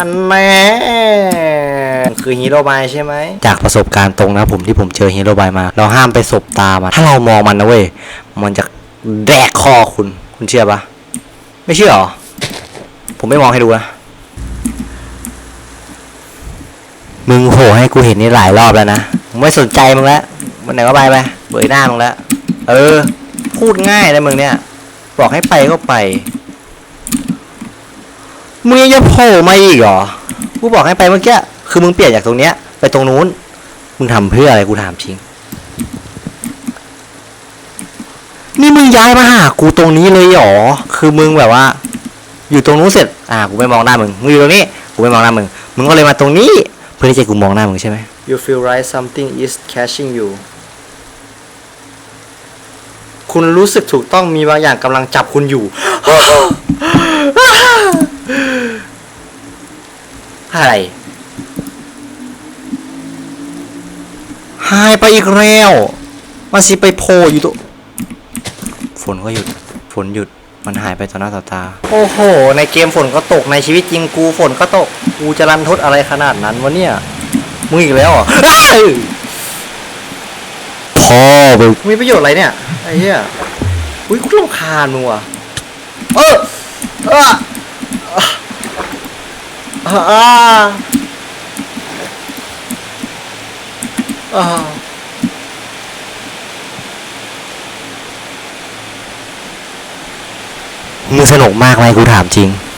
ฮันแน่คือฮีโร่บายใช่ไหม จากประสบการณ์ตรงนะผมที่ผมเจอฮีโร่บายมา เราห้ามไปสบตามันถ้าเรามองมันนะเว้ย มันจะแดกคอคุณ คุณเชื่อปะไม่เชื่อหรอ ผมไม่มองให้ดูนะ มึงโผล่ให้กูเห็นนี่หลายรอบแล้วนะไม่สนใจมึงแล้วมันไหนก็ไปไปเบื่อหน้ามึงแล้ว เออ พูดง่ายเลยมึงเนี่ย บอกให้ไปก็ไป มึงยังจะโผล่มาอีกเหรอ กูบอกให้ไปเมื่อกี้ คือมึงเปลี่ยนจากตรงเนี้ย ไปตรงนู้น มึงทำเพื่ออะไรกูถามจริง นี่มึงย้ายมาหากูตรงนี้เลยเหรอ คือมึงแบบว่า อยู่ตรงนู้นเสร็จ อ่า กูไม่มองหน้ามึง มึงอยู่ตรงนี้ กูไม่มองหน้ามึง มึงก็เลยมาตรงนี้ เพื่อที่จะกูมองหน้ามึงใช่ไหม You feel right something is catching you คุณรู้สึกถูกต้องมีบางอย่างกำลังจับคุณอยู่ อะไร หายไปอีกแล้วมันสิไปโผล่อยู่ตัวฝนก็หยุด ฝนหยุด มันหายไปต่อหน้าต่อตา โอ้โห ในเกมฝนก็ตก ในชีวิตจริงกูฝนก็ตก กูจะรันทดอะไรขนาดนั้นวะเนี่ย มึงอีกแล้วเหรอเอ้ยพ่อมึงมีประโยชน์อะไรเนี่ย ไอ้เหี้ย อุ้ยกูรำคาญมึงว่ะ เออเอออ่า อ่าอ่ามึงสนุกมากไหมกูถามจริง